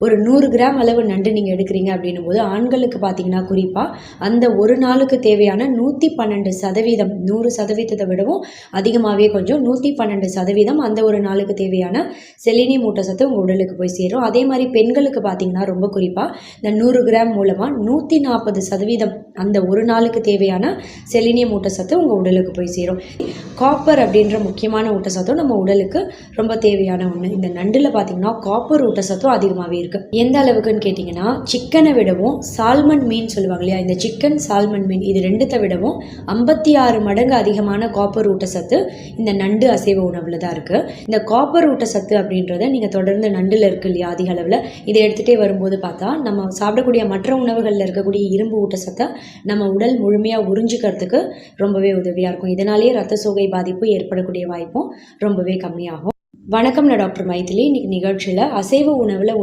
ஒரு நூறு கிராம் அளவு நண்டு நீங்கள் எடுக்கிறீங்க அப்படின்னும் போது ஆண்களுக்கு பார்த்தீங்கன்னா குறிப்பாக அந்த ஒரு நாளுக்கு தேவையான நூற்றி பன்னெண்டு சதவீதம் நூறு சதவீதத்தை விடவும் அதிகமாகவே கொஞ்சம் நூற்றி பன்னெண்டு சதவீதம் அந்த ஒரு நாளுக்கு தேவையான செலினியம் ஊட்டச்சத்து உங்கள் உடலுக்கு போய் சேரும். அதே மாதிரி பெண்களுக்கு பார்த்தீங்கன்னா ரொம்ப குறிப்பாக இந்த நூறு கிராம் மூலமாக நூற்றி நாற்பது சதவீதம் அந்த ஒரு நாளுக்கு தேவையான செலினியம் ஊட்டச்சத்து உங்கள் உடலுக்கு போய் சேரும். காப்பர் அப்படின்ற முக்கியமான ஊட்டச்சத்தும் நம்ம உடலுக்கு ரொம்ப தேவையான ஒன்று இந்த நண்டில் பார்த்தீங்கன்னா காப்பர் ஊட்டச்சத்தும் அதிகமாகவே இருக்குது எந்த அளவுக்குன்னு கேட்டிங்கன்னா சிக்கனை விடவும் சால்மன் மீன் சொல்லுவாங்க இல்லையா? இந்த சிக்கன் சால்மன் மீன் இது ரெண்டுத்தை விடவும் ஐம்பத்தி ஆறு மடங்கு அதிகமான காப்பர் ஊட்டச்சத்து இந்த நண்டு அசைவ உணவில் தான் இருக்குது இந்த காப்பர் ஊட்டச்சத்து அப்படின்றத நீங்கள் தொடர்ந்து நண்டில் இருக்கு இல்லையா அதிக அளவில்? இதை எடுத்துகிட்டே வரும்போது பார்த்தா நம்ம சாப்பிடக்கூடிய மற்ற உணவுகளில் இருக்கக்கூடிய இரும்பு ஊட்டச்சத்தை நம்ம உடல் முழுமையாக உறிஞ்சிக்கிறதுக்கு ரொம்பவே உதவியாக இருக்கும். இதனாலேயே ரத்த சோகை பாதிப்பு ஏற்படக்கூடிய வாய்ப்பும் ரொம்பவே கம்மியாகும். வணக்கம் நான் டாக்டர் மைதிலி. இன்னைக்கு நிகழ்ச்சியில் அசைவ உணவில்